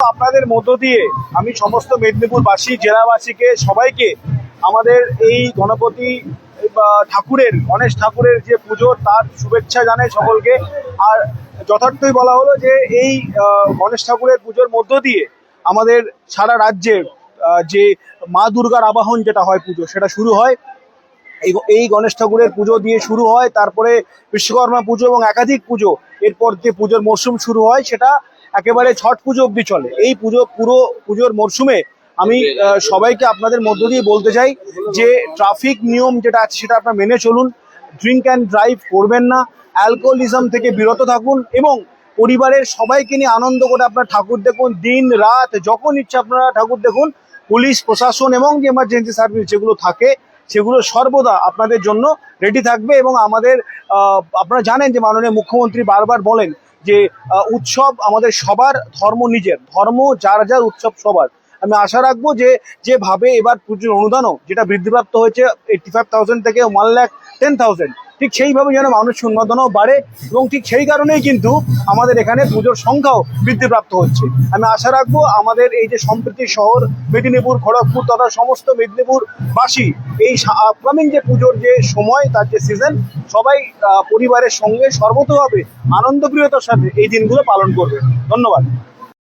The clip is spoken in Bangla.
আপনাদের মধ্য দিয়ে আমি সমস্ত মেদিনীপুরবাসী জেলাবাসীকে সবাইকে আমাদের এই গণপতি ঠাকুরের গণেশ ঠাকুরের যে পুজো তার শুভেচ্ছা জানাই সকলকে। আর যথার্থই বলা হলো যে এই গণেশ ঠাকুরের পুজোর মধ্য দিয়ে আমাদের সারা রাজ্যে আহ, যে মা দুর্গার আবাহন যেটা হয় পুজো সেটা শুরু হয়। এই এই গণেশ ঠাকুরের পুজো দিয়ে শুরু হয়। তারপরে বিশ্বকর্মা পুজো এবং একাধিক পুজো এরপর যে পুজোর মরশুম শুরু হয় সেটা একেবারে ছট পুজো অবধি চলে। এই পুজো, পুরো পুজোর মরশুমে আমি সবাইকে আপনাদের মধ্য দিয়ে বলতে চাই যে ট্রাফিক নিয়ম যেটা আছে সেটা আপনার মেনে চলুন। ড্রিঙ্ক অ্যান্ড ড্রাইভ করবেন না। অ্যালকোহলিজম থেকে বিরত থাকুন এবং পরিবারের সবাইকে নিয়ে আনন্দ করে আপনার ঠাকুর দেখুন। দিন, রাত, যখন ইচ্ছা আপনারা ঠাকুর দেখুন। পুলিশ, প্রশাসন এবং যে এমার্জেন্সি সার্ভিস যেগুলো থাকে সেগুলো সর্বদা আপনাদের জন্য রেডি থাকবে এবং আমাদের আপনারা জানেন যে মাননীয় মুখ্যমন্ত্রী বারবার বলেন যে উৎসব আমাদের সবার ধর্ম নিজের, ধর্ম যার যার উৎসব সবার। আমি আশা রাখব যে, যেভাবে এবার পুজোর অনুদানও যেটা বৃদ্ধিপ্রাপ্ত হয়েছে এইটটি ফাইভ থাউজেন্ড থেকে ওয়ান ল্যাক টেন থাউজেন্ড ঠিক সেইভাবে যেন মানুষের অনুমোদনও বাড়ে এবং ঠিক সেই কারণেই কিন্তু আমাদের এখানে পুজোর সংখ্যাও বৃদ্ধিপ্রাপ্ত হচ্ছে। আমি আশা রাখব আমাদের এই যে সম্প্রীতি শহর, মেদিনীপুর, খড়গপুর তথা সমস্ত মেদিনীপুরবাসী এই আপকামিং যে পুজোর যে সময়, তার যে সিজন সবাই পরিবারের সঙ্গে সর্বতভাবে আনন্দপ্রিয়তার সাথে এই দিনগুলো পালন করবে। ধন্যবাদ।